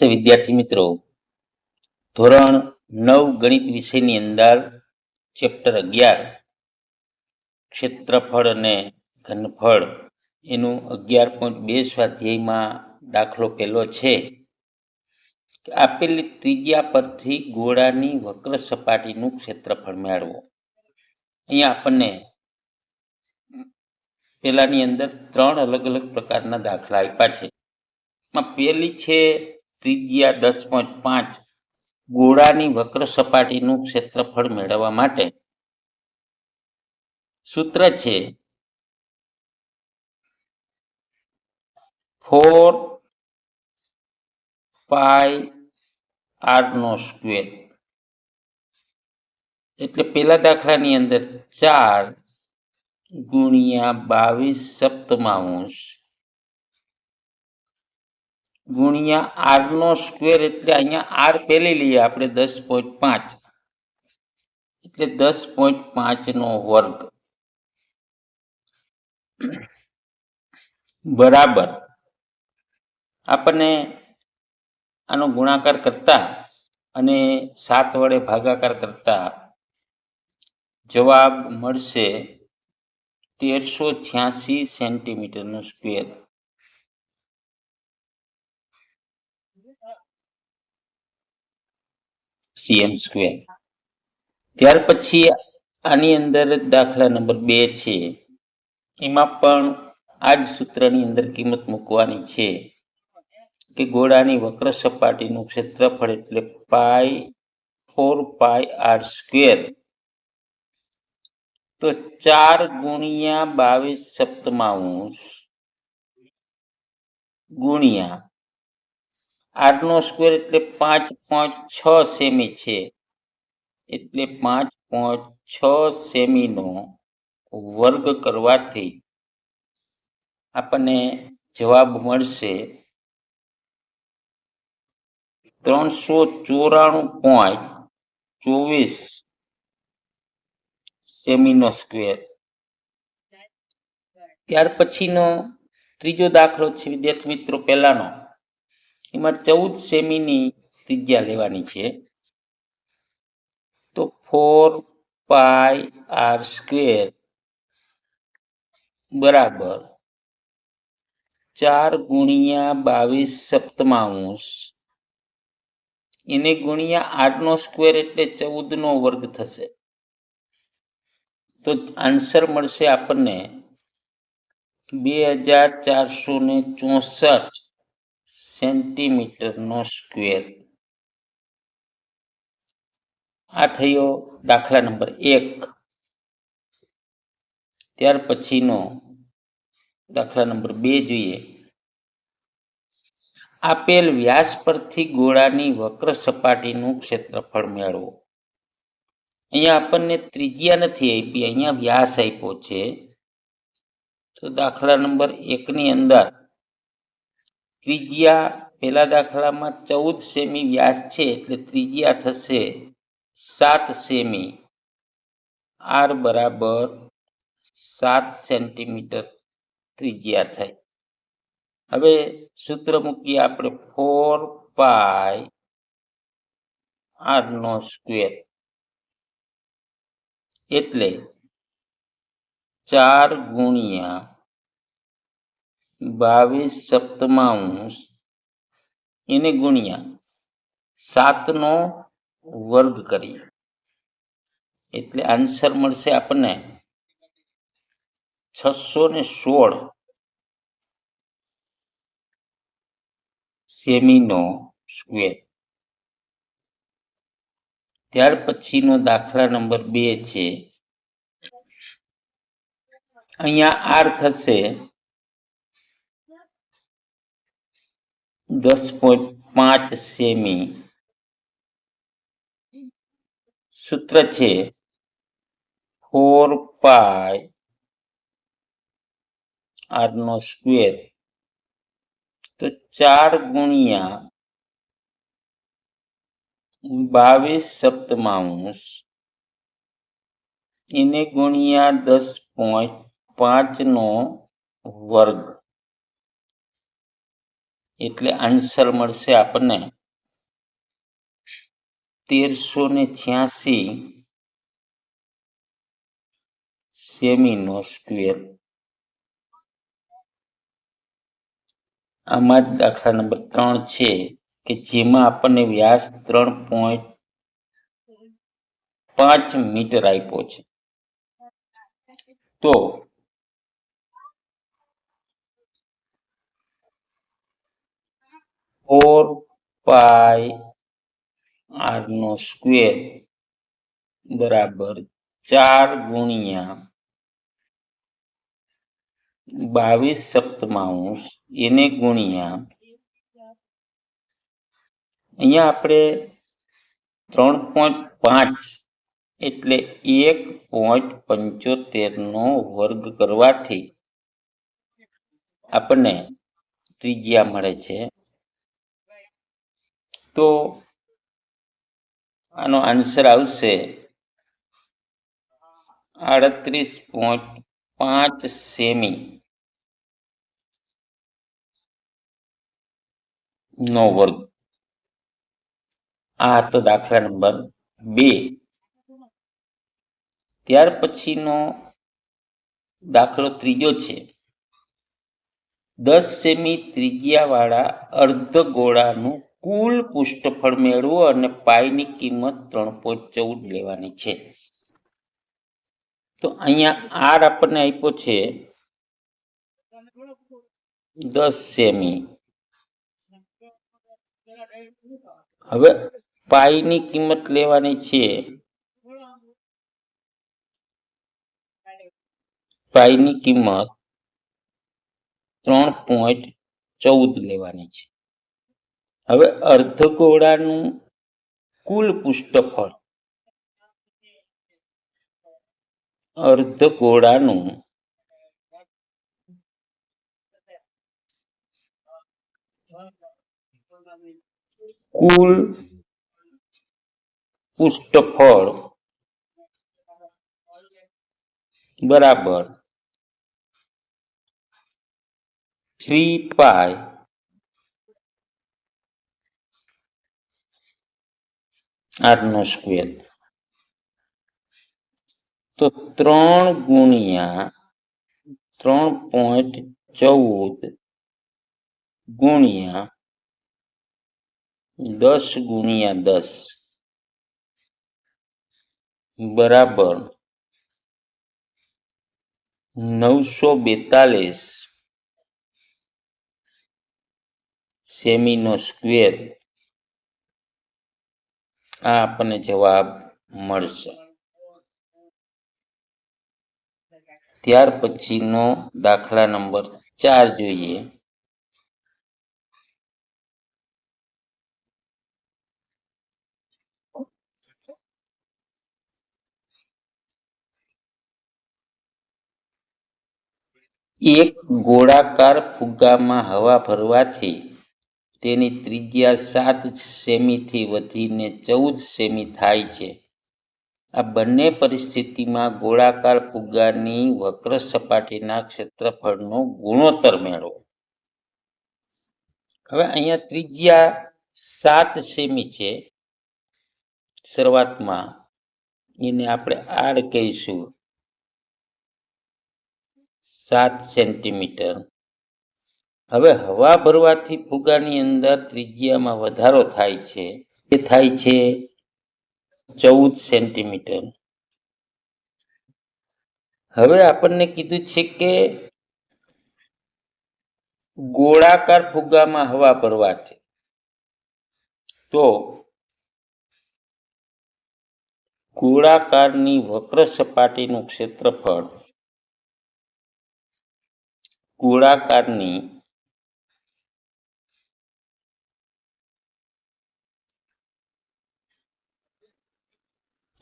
નમસ્તે વિદ્યાર્થી મિત્રો. ધોરણ નવ ગણિત વિષયની અંદર ચેપ્ટર અગિયાર, ક્ષેત્રફળ અને ઘનફળ એનું અગિયાર પોઈન્ટ બે સ્વાધ્યાયમાં દાખલો પહેલો છે. આપેલી ત્રિજ્યા પરથી ગોળાની વક્ર સપાટીનું ક્ષેત્રફળ મેળવો. અહીંયા આપણને પેલાની અંદર ત્રણ અલગ અલગ પ્રકારના દાખલા આપ્યા છે. માં પહેલી છે ત્રિજ્યા દસ પોઈન્ટ પાંચ ગોળાની વક્ર સપાટીનું ક્ષેત્રફળ મેળવવા માટે. સૂત્ર છે ફોર પાય આરનો સ્ક્વેર. એટલે પેલા દાખલાની અંદર ચાર ગુણ્યા બાવીસ સપ્તમાંશ ગુણ્યા આરનો સ્ક્વેર એટલે અહીંયા આર પેલી લઈએ આપણે દસ પોઈન્ટ પાંચ. એટલે દસ પોઈન્ટ પાંચનો વર્ગ. બરાબર. આપણને આનો ગુણાકાર કરતા અને સાત વડે ભાગાકાર કરતા જવાબ મળશે તેરસો છ્યાસી સેન્ટીમીટરનો સ્ક્વેર સીએમ સ્ક્વેર ત્યાર પછી આની અંદર દાખલા નંબર બે છે. એમાં પણ આ જ સૂત્રની અંદર કિંમત મૂકવાની છે કે ગોળાની વક્ર સપાટીનું ક્ષેત્રફળ એટલે pi four pi R square તો ચાર ગુણ્યા બાવીસ સપ્તમાંશ ગુણ્યા સ્કવેર સ્ક્વેર એટલે પાંચ પોઈન્ટ છ સેમી છે. એટલે પાંચ પોઈન્ટ છ સેમીનો વર્ગ કરવાથી આપણને જવાબ મળશે ત્રણસો ચોરાણું પોઈન્ટ ચોવીસ સેમીનો સ્ક્વેર ત્યાર પછીનો ત્રીજો દાખલો છે વિદ્યાર્થી મિત્રો પહેલાનો. એમાં ચૌદ સેમીની ત્રિજ્યા લેવાની છે. તો ફોર પાય આર સ્ક્વેર બરાબર ચાર ગુણ્યા બાવીસ સપ્તમાંશ. એને ગુણ્યા આઠ નો સ્ક્વેર એટલે ચૌદનો વર્ગ થશે. તો આન્સર મળશે આપણને બે હજાર ચારસો ને ચોસઠ. સેન્ટીમીટરનો સ્ક્વેર. આ થયો દાખલા નંબર એક. ત્યાર પછીનો દાખલા નંબર બે જોઈએ. આપેલ વ્યાસ પરથી ગોળાની વક્ર સપાટીનું ક્ષેત્રફળ મેળવો. અહીંયા આપણને ત્રિજ્યા નથી આપી, અહીંયા વ્યાસ આપ્યો છે. તો દાખલા નંબર એકની અંદર ત્રિજ્યા પહેલા દાખલામાં ચૌદ સેમી વ્યાસ છે એટલે ત્રિજ્યા થશે સાત સેમી. આર બરાબર સાત સેન્ટીમીટર ત્રિજ્યા થઈ હવે સૂત્ર મૂકીએ આપણે ફોર પાય આરનો સ્ક્વેર. એટલે ચાર ગુણ્યા બાવીસ સપ્તમાંશ એને ગુણ્યા. સાતનો વર્ગ કરીએ એટલે આન્સર મળશે આપણને છસો ને સોળ સેમીનો સ્ક્વેર ત્યાર પછીનો દાખલા નંબર બે છે. અહીંયા આર થશે દસ પોઈન્ટ પાંચ સેમી. સૂત્ર છે ફોર પાય આર નો સ્ક્વેર. તો ચાર ગુણ્યા બાવીસ સપ્તમાંશ એને ગુણ્યા દસ પોઈન્ટ પાંચનો વર્ગ. એટલે આન્સર મળશે આપણને તેરસો ને છ્યાસી સેમીનો સ્ક્વેર આમાં જ દાખલા નંબર ત્રણ છે કે જેમાં આપણને વ્યાસ ત્રણ પોઈન્ટ પાંચ મીટર આપ્યો છે. તો ફોર પાય આર નો સ્ક્વેર બરાબર ચાર ગુણ્યા બાવીસ સપ્તમાંશ એને ગુણ્યા અહીંયા આપણે ત્રણ પોઈન્ટ પાંચ એટલે એક પોઈન્ટ પંચોતેર નો વર્ગ કરવાથી આપણને ત્રિજ્યા મળે છે. તો આનો આન્સર આવશે આડત્રીસ પોઈન્ટ પાંચ સેમી. નો વર્ગ. આ હતો દાખલા નંબર બે. ત્યાર પછીનો દાખલો ત્રીજો છે. દસ સેમી ત્રિજ્યાવાળા અર્ધગોળાનું કુલ પુષ્ઠફળ મેળવો અને પાઈની કિંમત ત્રણ પોઈન્ટ ચૌદ લેવાની છે. તો અહીંયા આર આપણને આપ્યો છે દસ સેમી. હવે પાઈની કિંમત લેવાની છે પાઈની કિંમત ત્રણ પોઈન્ટ ચૌદ લેવાની છે. હવે અર્ધગોળાનું કુલ પૃષ્ઠફળ. અર્ધગોળાનું કુલ પુષ્ઠફળ બરાબર થ્રી પાય આર નો સ્ક્વેર. તો ત્રણ ગુણ્યા ત્રણ પોઈન્ટ ચૌદ ગુણ્યા દસ ગુણ્યા દસ. બરાબર. નવસો બેતાલીસ સેમીનો સ્ક્વેર. આ આપણને જવાબ મળશે. ત્યાર પછીનો દાખલા નંબર ચાર જોઈએ. એક ગોળાકાર ફુગ્ગામાં હવા ભરવાથી તેની ત્રિજ્યા સાત સેમીથી વધીને ચૌદ સેમી થાય છે. આ બંને પરિસ્થિતિમાં ગોળાકાર ફુગ્ગાની વક્ર સપાટીના ક્ષેત્રફળનો ગુણોત્તર મેળવો. હવે અહીંયા ત્રિજ્યા સાત સેમી છે. શરૂઆતમાં એને આપણે આર કહીશું. સાત સેન્ટીમીટર. હવે હવા ભરવાથી ફુગાની અંદર ત્રિજ્યામાં વધારો થાય છે. એ થાય છે ચૌદ સેન્ટીમીટર. હવે આપણને કીધું છે કે ગોળાકાર ફુગામાં હવા ભરવાથી. તો ગોળાકારની વક્ર સપાટીનું ક્ષેત્રફળ ગોળાકારની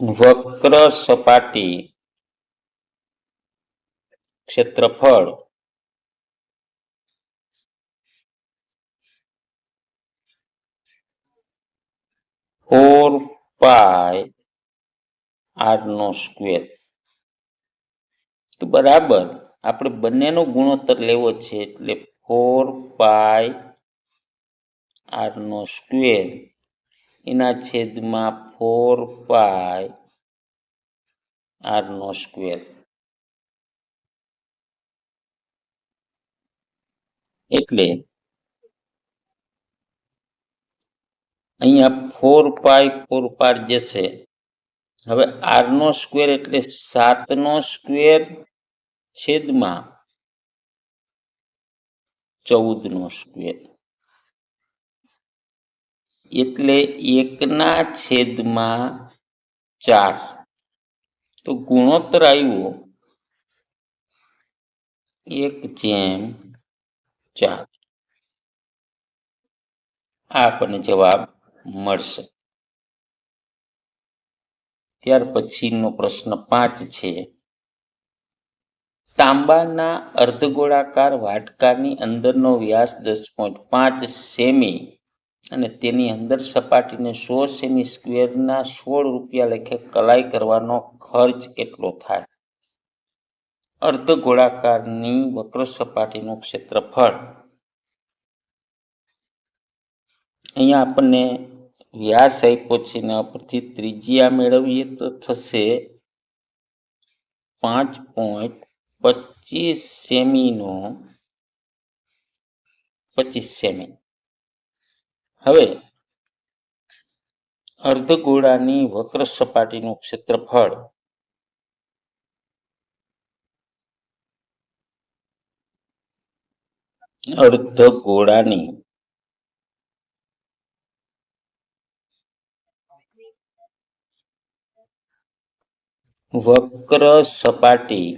વક્ર સપાટી ક્ષેત્રફળ ફોર પાય આર નો સ્ક્વેર. તો બરાબર, આપણે બંનેનો ગુણોત્તર લેવો છે એટલે ફોર પાય આરનો સ્ક્વેર એના છેદમાં ફોર પાય આરનો સ્ક્વેર એટલે અહીંયા ફોર પાય ફોર પાર જશે હવે આરનો સ્ક્વેર એટલે સાતનો સ્ક્વેર છેદમાં ચૌદનો સ્ક્વેર એટલે એકના છેદમાં ચાર. તો ગુણોત્તર આવ્યો. એક જેમ ચાર. આપણને જવાબ મળશે. ત્યાર પછીનો પ્રશ્ન પાંચ છે. તાંબાના અર્ધગોળાકાર વાટકાની અંદરનો વ્યાસ દસ પોઈન્ટ પાંચ સેમી અને તેની અંદર સપાટીને સો સેમી સ્ક્વેરના સોળ રૂપિયા લેખે કલાઈ કરવાનો ખર્ચ કેટલો થાય? અર્ધ ગોળાકારની વક્ર સપાટીનું ક્ષેત્રફળ. અહીંયા આપણને વ્યાસ આપ્યો છે એના પરથી ત્રિજ્યા મેળવીએ તો થશે પાંચ પોઈન્ટ પચીસ સેમીનો પચીસ સેમી હવે અર્ધગોળાની વક્ર સપાટીનું ક્ષેત્રફળ અર્ધગોળાની વક્ર સપાટી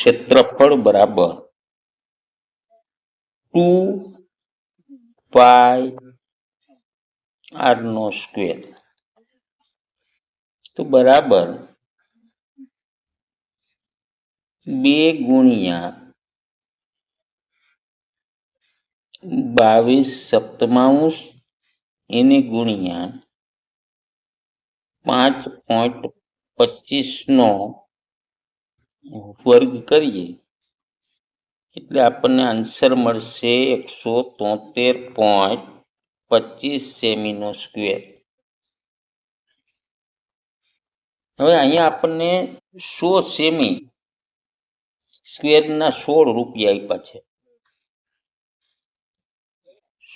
ક્ષેત્રફળ બરાબર ટુ પાય આર નો સ્ક્વેર. તો બરાબર બે ગુણ્યા બાવીસ સપ્તમાંશ એને ગુણ્યા પાંચ પોઈન્ટ પચીસનો વર્ગ કરીએ, એટલે આપણને આન્સર મળશે એકસો તોતેર પોઈન્ટ પચીસ સેમીનો સ્ક્વેર હવે અહીંયા આપણને સો સેમી સ્ક્વેરના સોળ રૂપિયા આપ્યા છે.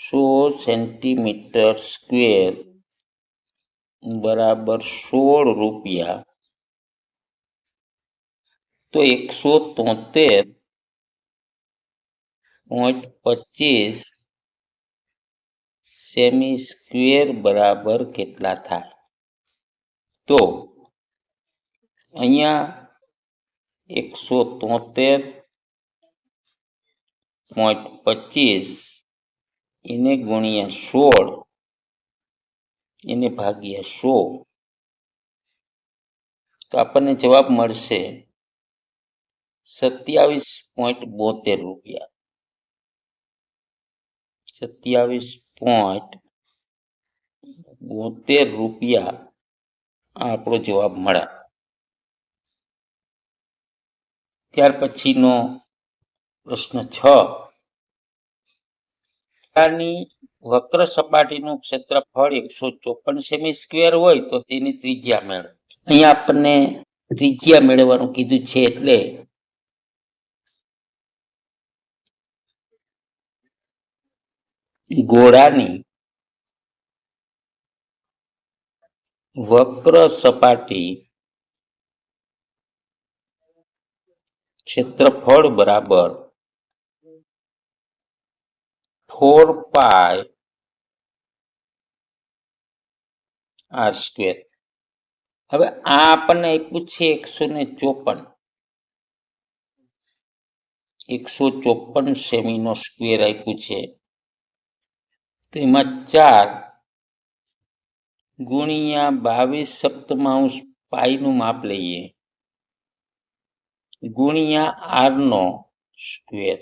સો સેન્ટીમીટર સ્ક્વેર બરાબર સોળ રૂપિયા તો એકસો તોતેર પોઈન્ટ પચીસ સેમી સ્ક્વેર બરાબર કેટલા થાય? તો અહીંયા એકસો તોતેર પોઈન્ટ પચીસ એને ગુણ્યા સોળ એને ભાગ્યા સો. તો આપણને જવાબ મળશે સત્યાવીસ પોઈન્ટ બોતેર રૂપિયા. સત્યાવીસ પોઈન્ટ બોતેર રૂપિયા આપણો જવાબ મળ્યા ત્યાર પછીનો પ્રશ્ન છ. ની વક્ર સપાટીનું ક્ષેત્રફળ એકસો ચોપન સેમી સ્ક્વેર હોય તો તેની ત્રિજ્યા મેળવો. અહીંયા આપણને ત્રિજ્યા મેળવવાનું કીધું છે એટલે ગોળાની વક્ર સપાટી ક્ષેત્રફળ બરાબર ફોર પાય આર સ્ક્વેર હવે આ આપણને આપ્યું છે એકસો ને ચોપન. એકસો ચોપન સેમીનો સ્ક્વેર આપ્યું છે. તો એમાં ચાર ગુણ્યા બાવીસ સપ્તમાંશ પાઈનું માપ લઈએ. ગુણ્યા આરનો સ્ક્વેર.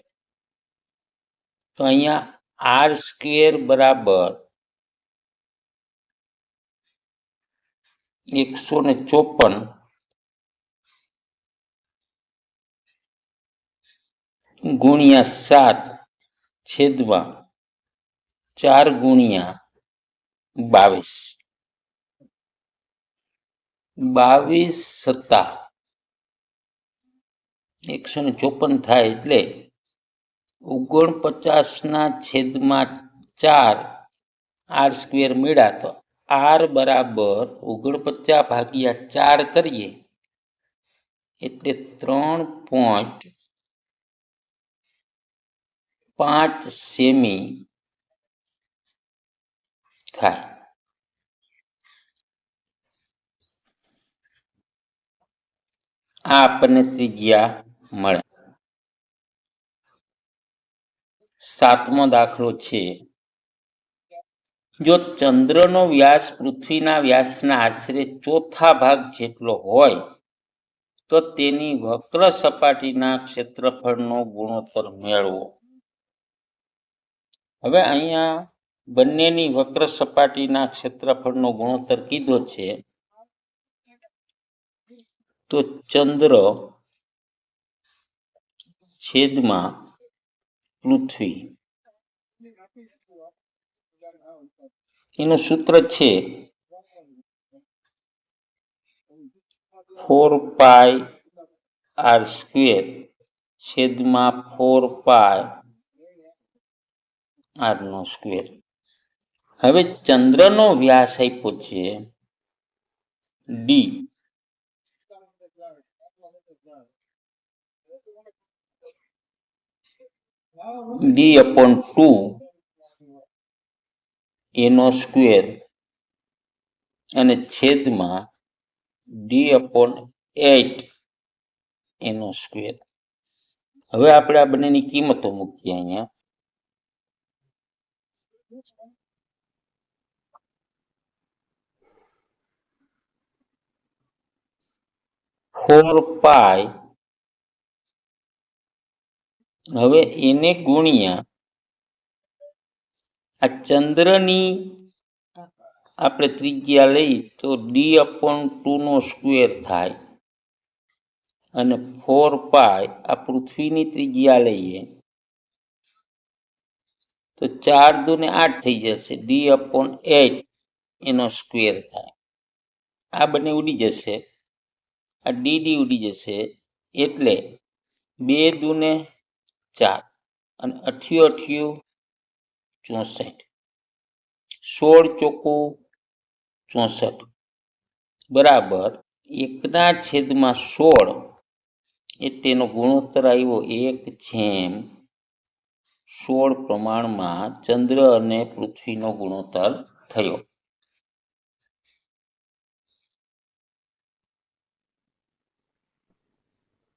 તો અહીંયા આર સ્ક્વેર બરાબર એકસો ને ચોપન ગુણ્યા સાત છેદમાં ચાર ગુણ્યા બાવીસ. બાવીસ સત્તા. એકસો ને ચોપન થાય એટલે ઓગણપચાસના છેદમાં ચાર આર સ્ક્વેર મેળા તો આર બરાબર ઓગણપચાસ ભાગ્યા ચાર કરીએ એટલે ત્રણ પોઈન્ટ પાંચ સેમી થાય ત્રિજ્યા મળે. સાતમો દાખલો છે. જો ચંદ્રનો વ્યાસ પૃથ્વીના વ્યાસના આશરે ચોથા ભાગ જેટલો હોય, તો તેની વક્ર સપાટીના ક્ષેત્રફળનો ગુણોત્તર મેળવો. હવે અહીંયા બંનેની વક્ર સપાટીના ક્ષેત્રફળનો ગુણોત્તર કીધો છે. તો ચંદ્ર છેદમાં પૃથ્વી. એનું સૂત્ર છે ફોર પાય આર સ્ક્વેર છેદમાં ફોર પાય આર નો સ્ક્વેર. હવે ચંદ્રનો વ્યાસ આપ્યો છે ડી ડી અપોન ટુ એનો સ્ક્વેર અને છેદમાં ડી અપોન એટ એનો સ્ક્વેર હવે આપણે આ બંનેની કિંમતો મૂકીએ અહીંયા. ફોર પાય હવે એને ગુણ્યા આ ચંદ્રની આપણે ત્રિજ્યા લઈ તો ડી અપોન ટુ નો સ્ક્વેર થાય. અને ફોર પાય આ પૃથ્વીની ત્રિજ્યા લઈએ. તો ચાર દુને આઠ થઈ જશે. ડી અપોન એટ એનો સ્ક્વેર થાય. આ બંને ઉડી જશે. આ ડી ડી ઉડી જશે એટલે બે દૂને ચાર અને અઠ્યું અઠ્યું ચોસઠ. સોળ ચોખ્ખું ચોસઠ. બરાબર એકના છેદમાં સોળ એ તેનો ગુણોત્તર આવ્યો એક જેમ સોળ પ્રમાણમાં ચંદ્ર અને પૃથ્વીનો ગુણોત્તર થયો.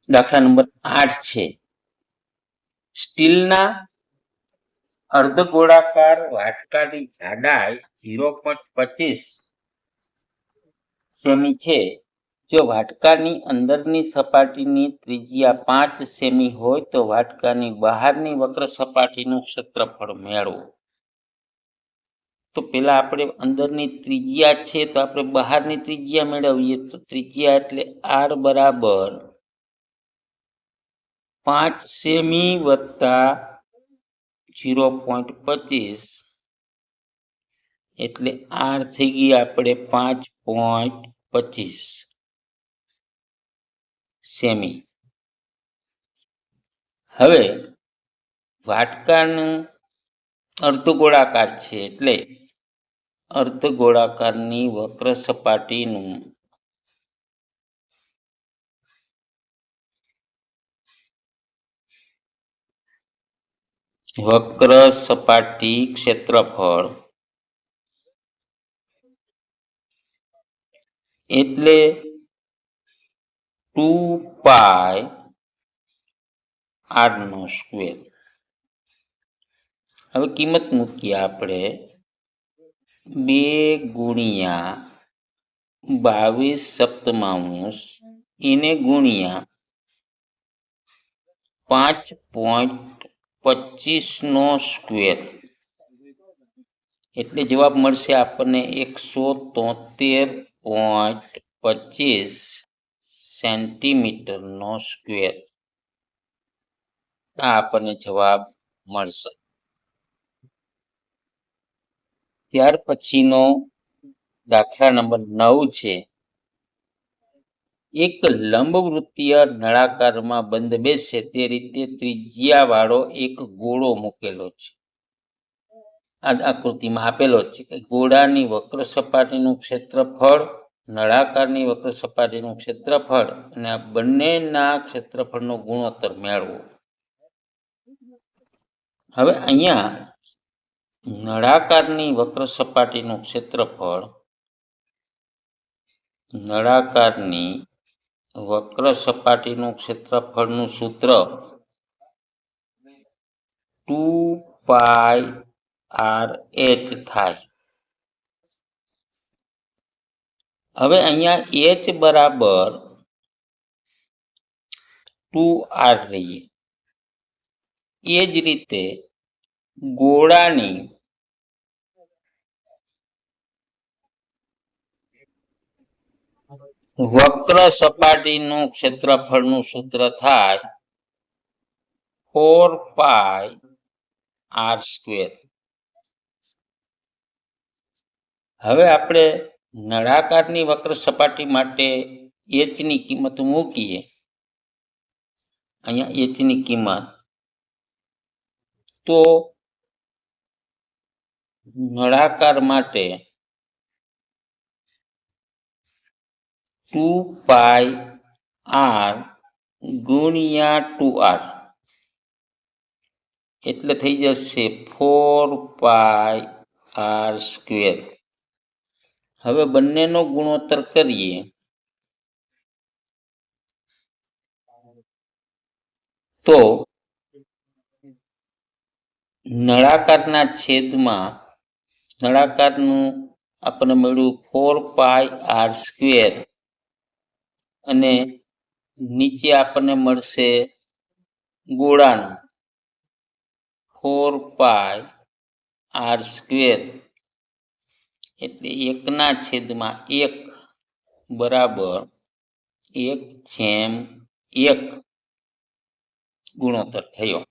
દાખલા નંબર આઠ છે. સ્ટીલના અર્ધગોળાકાર વાટકાની જાડાઈ ઝીરો પોઈન્ટ પચીસ સેમી છે. જો વાટકાની અંદરની સપાટીની ત્રિજ્યા પાંચ સેમી હોય તો વાટકાની બહારની વક્ર સપાટીનું ક્ષેત્રફળ મેળવો. તો પેલા આપણે અંદરની ત્રિજ્યા છે તો આપણે બહારની ત્રિજ્યા મેળવીએ. તો ત્રિજ્યા એટલે આર બરાબર પાંચ સેમી વત્તા ઝીરો પોઈન્ટ પચીસ. એટલે આર થઈ ગઈ આપણે પાંચ પોઈન્ટ પચીસ સેમી. હવે વાટકાનું અર્ધગોળાકાર છે એટલે અર્ધગોળાકારની વક્ર સપાટીનું વક્ર સપાટી ક્ષેત્રફળ. એટલે ટુ પાય આર નો સ્ક્વેર. હવે કિંમત મૂકીએ આપણે. બે ગુણ્યા બાવીસ સપ્તમાંશ એને ગુણ્યા પાંચ પોઈન્ટ પચીસ નો સ્ક્વેર. એટલે જવાબ મળશે આપણને એકસો તોતેર પોઈન્ટ પચીસ સેન્ટીમીટરનો સ્ક્વેર. આ આપણને જવાબ મળશે. ત્યાર પછીનો દાખલા નંબર નવ છે. એક લંબવૃત્તીય નળાકારમાં બંધ બેસે તે રીતે ત્રિજ્યા વાળો એક ગોળો મૂકેલો છે. આ આકૃતિમાં આપેલો છે કે ગોળાની વક્ર સપાટીનું ક્ષેત્રફળ, નળાકારની વક્ર સપાટીનું ક્ષેત્રફળ અને આ બંનેના ક્ષેત્રફળનો ગુણોત્તર મેળવો. હવે અહીંયા નળાકારની વક્ર સપાટીનું ક્ષેત્રફળ, નળાકારની વક્ર સપાટીનું ક્ષેત્રફળનું સૂત્ર ટુ પાય આર એચ થાય. હવે અહીંયા એચ બરાબર ટુ આર લઈએ એ જ રીતે ગોળાની વક્ર સપાટીનું ક્ષેત્રફળનું સૂત્ર થાય ફોર પાય આર સ્ક્વેર. હવે આપણે નળાકારની વક્ર સપાટી માટે એચની કિંમત મૂકીએ. અહીંયા એચની કિંમત. તો નળાકાર માટે ટુ પાય આર ગુણ્યા ટુ આર. એટલે થઈ જશે ફોર પાય આર સ્ક્વેર. હવે બંનેનો ગુણોત્તર કરીએ. તો નળાકારના છેદમાં, નળાકારનું આપણને મળ્યું ફોર પાય આર સ્ક્વેર. અને નીચે આપણને મળશે ગોળાનું ફોર પાય આર સ્ક્વેર એટલે એકના છેદમાં એક બરાબર એક જેમ એક ગુણોત્તર થયો.